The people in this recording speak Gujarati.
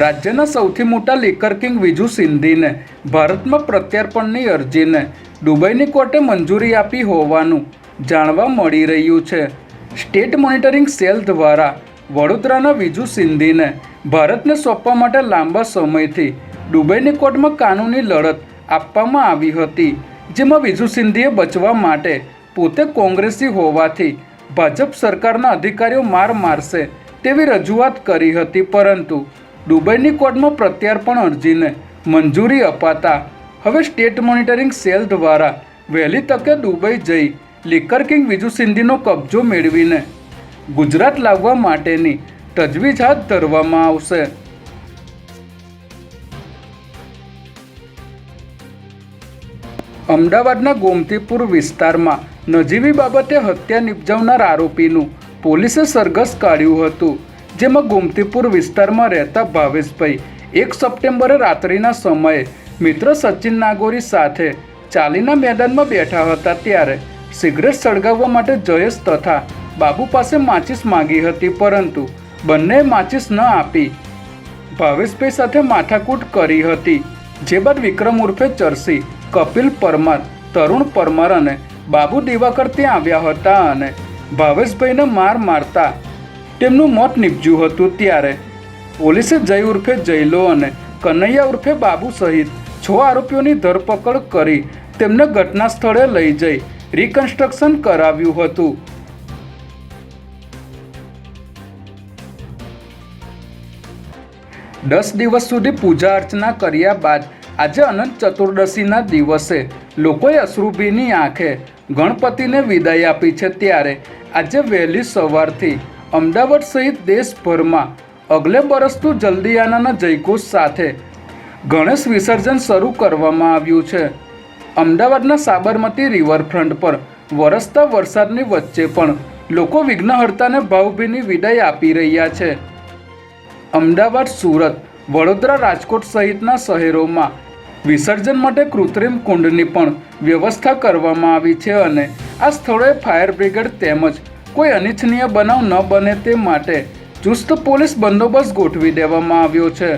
રાજ્યના સૌથી મોટા લેકર કિંગ વિજુ સિંધીને ભારતમાં પ્રત્યાર્પણની અરજીને દુબઈની કોર્ટે મંજૂરી આપી હોવાનું જાણવા મળી રહ્યું છે. સ્ટેટ મોનિટરિંગ સેલ દ્વારા વડોદરાના વિજુ સિંધીને ભારતને સોંપવા માટે લાંબા સમયથી દુબઈની કોર્ટમાં કાનૂની લડત આપવામાં આવી હતી, જેમાં વિજુ સિંધીએ બચવા માટે પોતે કોંગ્રેસી હોવાથી ભાજપ સરકારના અધિકારીઓ માર મારશે તેવી રજૂઆત કરી હતી પરંતુ દુબઈની કોર્ટમાં પ્રત્યાર્પણ અરજીને મંજૂરી અપાતા હવે સ્ટેટ મોનિટરિંગ સેલ દ્વારા વહેલી તકે દુબઈ જઈ લિકર કિંગ વિજુ સિંધીનો કબજો મેળવીને ગુજરાત લાવવા માટેની તજવીજ હાથ ધરવામાં આવશે. અમદાવાદના ગોમતીપુર વિસ્તારમાં નજીવી બાબતે હત્યા નિપજાવનાર આરોપીનું પોલીસે સરઘસ કાઢ્યું હતું. જેમાં ગોમતીપુર વિસ્તારમાં રહેતા ભાવેશભાઈ એક સપ્ટેમ્બરે રાત્રિના સમયે મિત્ર સચિન નાગોરી સાથે ચાલીના મેદાનમાં બેઠા હતા ત્યારે સિગરેટ સળગાવવા માટે જયેશ તથા બાબુ પાસે માચીસ માંગી હતી પરંતુ બંને માચીસ ન આપી. ભાવેશભાઈ સાથે માથાકૂટ કરી હતી, જે બાદ વિક્રમ ઉર્ફે ચરસી, કપિલ પરમાર, તરુણ પરમાર અને બાબુ દિવાકર ત્યાં આવ્યા હતા અને ભાવેશભાઈને માર મારતા તેમનું મોત નીપજ્યું હતું ત્યારે. પોલીસે જય ઉર્ફે જયલો અને કનૈયા ઉર્ફે બાબુ સહિત છ આરોપીઓની ધરપકડ કરી તેમને ઘટના સ્થળે લઈ જઈ રિકન્સ્ટ્રક્શન કરાવ્યું હતું. દસ દિવસ સુધી પૂજા અર્ચના કર્યા બાદ આજે અનંત ચતુર્દશીના દિવસે લોકોએ અશ્રુભીની આંખે ગણપતિને વિદાય આપી છે ત્યારે આજે વહેલી સવારથી અમદાવાદ સહિત દેશભરમાં અગલે બરસતું જલ્દીયાનાના જયઘોષ સાથે ગણેશ વિસર્જન શરૂ કરવામાં આવ્યું છે. અમદાવાદના સાબરમતી રિવરફ્રન્ટ પર વરસતા વરસાદની વચ્ચે પણ લોકો વિઘ્નહર્તાને ભાવભીની વિદાય આપી રહ્યા છે. અમદાવાદ, સુરત, વડોદરા, રાજકોટ સહિતના શહેરોમાં વિસર્જન માટે કૃત્રિમ કુંડની પણ વ્યવસ્થા કરવામાં આવી છે અને આ સ્થળોએ ફાયર બ્રિગેડ તેમજ કોઈ અનિચ્છનીય બનાવ ન બને તે માટે ચુસ્ત પોલીસ બંદોબસ્ત ગોઠવી દેવામાં આવ્યો છે.